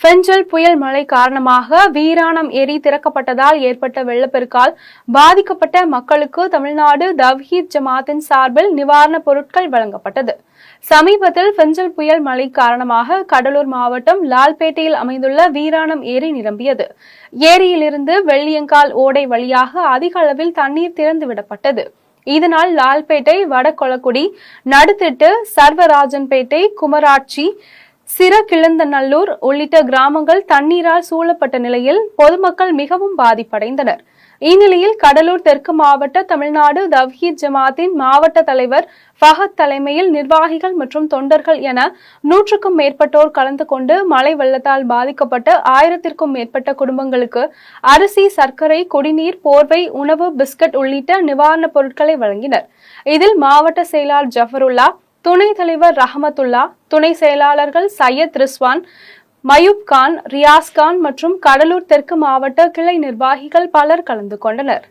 ஃபெஞ்சல் புயல் மழை காரணமாக வீராணம் ஏரி திறக்கப்பட்டதால் ஏற்பட்ட வெள்ளப்பெருக்கால் பாதிக்கப்பட்ட மக்களுக்கு தமிழ்நாடு தவ்ஹீத் ஜமாத்தின் சார்பில் நிவாரணப் பொருட்கள் வழங்கப்பட்டது. சமீபத்தில் ஃபெஞ்சல் புயல் மழை காரணமாக கடலூர் மாவட்டம் லால்பேட்டையில் அமைந்துள்ள வீராணம் ஏரி நிரம்பியது. ஏரியிலிருந்து வெள்ளியங்கால் ஓடை வழியாக அதிக அளவில் தண்ணீர் திறந்துவிடப்பட்டது. இதனால் லால்பேட்டை வடகொளக்குடி நடுத்திட்டு சர்வராஜன்பேட்டை குமராட்சி சிறகிழந்தநல்லூர் உள்ளிட்ட கிராமங்கள் தண்ணீரால் சூழப்பட்ட நிலையில் பொதுமக்கள் மிகவும் பாதிப்படைந்தனர். இந்நிலையில் கடலூர் தெற்கு மாவட்ட தமிழ்நாடு தவ்ஹீத் ஜமாத்தின் மாவட்ட தலைவர் ஃபஹத் தலைமையில் நிர்வாகிகள் மற்றும் தொண்டர்கள் என நூற்றுக்கும் மேற்பட்டோர் கலந்து கொண்டு மழை வெள்ளத்தால் பாதிக்கப்பட்ட ஆயிரத்திற்கும் மேற்பட்ட குடும்பங்களுக்கு அரிசி சர்க்கரை குடிநீர் போர்வை உணவு பிஸ்கட் உள்ளிட்ட நிவாரணப் பொருட்களை வழங்கினர். இதில் மாவட்ட செயலாளர் ஜஃபருல்லா துணைத் தலைவர் ரஹமத்துல்லா துணை செயலாளர்கள் சையத் ரிஸ்வான் மயூப் கான் ரியாஸ் கான் மற்றும் கடலூர் தெற்கு மாவட்ட கிளை நிர்வாகிகள் பலர் கலந்து கொண்டனர்.